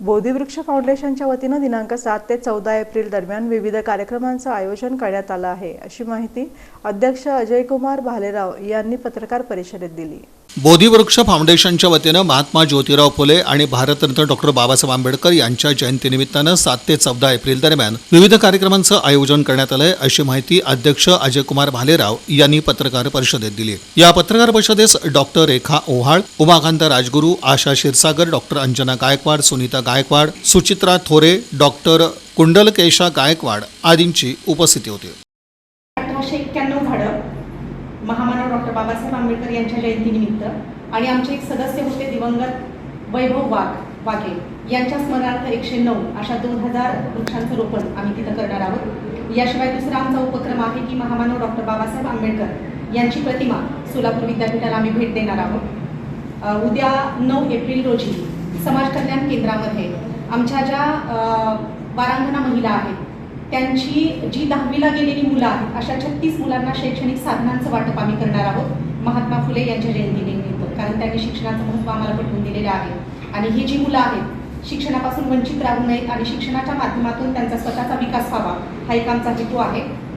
बोधिवृक्ष फाउंडेशनच्या वतीनं दिनांक सात ते चौदा एप्रिल दरम्यान विविध कार्यक्रमांचं आयोजन करण्यात आलं आहे. अशी माहिती अध्यक्ष अजयकुमार भालेराव यांनी पत्रकार परिषदेत दिली. बोधिवृक्ष फाउंडेशनच्या वतीनं महात्मा ज्योतिराव फुले आणि भारतरत्न डॉक्टर बाबासाहेब आंबेडकर यांच्या जयंतीनिमित्तानं सात ते चौदा एप्रिल दरम्यान विविध कार्यक्रमांचं आयोजन करण्यात आलंय अशी माहिती अध्यक्ष अजयकुमार भालेराव यांनी पत्रकार परिषदेत दिली. या पत्रकार परिषदेस doctor Rekha Ohal Umakant Rajguru Asha Kshirsagar doctor Anjana Gaikwad Sunita Gaikwad Suchitra Thore doctor Kundalkesha Gaikwad आदींची उपस्थिती होती. अठराशे एक्क्याण्णव झाडं महामानव डॉक्टर बाबासाहेब आंबेडकर यांच्या जयंतीनिमित्त आणि आमचे एक सदस्य होते दिवंगत वैभव वाघ वाघे. यांच्या स्मरणार्थ एकशे नऊ अशा दोन हजार वृक्षांचं रोपण आम्ही तिथं करणार आहोत. याशिवाय दुसरा आमचा उपक्रम आहे की महामानव डॉक्टर बाबासाहेब आंबेडकर यांची प्रतिमा सोलापूर विद्यापीठाला आम्ही भेट देणार आहोत. उद्या नऊ एप्रिल रोजी समाज कल्याण केंद्रामध्ये आमच्या ज्या वारांगणा बारांगणा महिला आहेत त्यांची जी दहावीला गेलेली मुलं आहेत अशा छत्तीस मुलांना शैक्षणिक साधनांचं वाटप आम्ही करणार आहोत. महात्मा फुले यांच्या जयंतीनिमित्त कारण त्यांनी शिक्षणाचं महत्त्व आम्हाला पटवून दिलेलं आहे. आणि ही जी मुलं आहेत शिक्षणापासून वंचित राहू नयेत आणि शिक्षणाच्या माध्यमातून त्यांचा स्वतःचा विकास व्हावा हा एक आमचा हेतू आहे.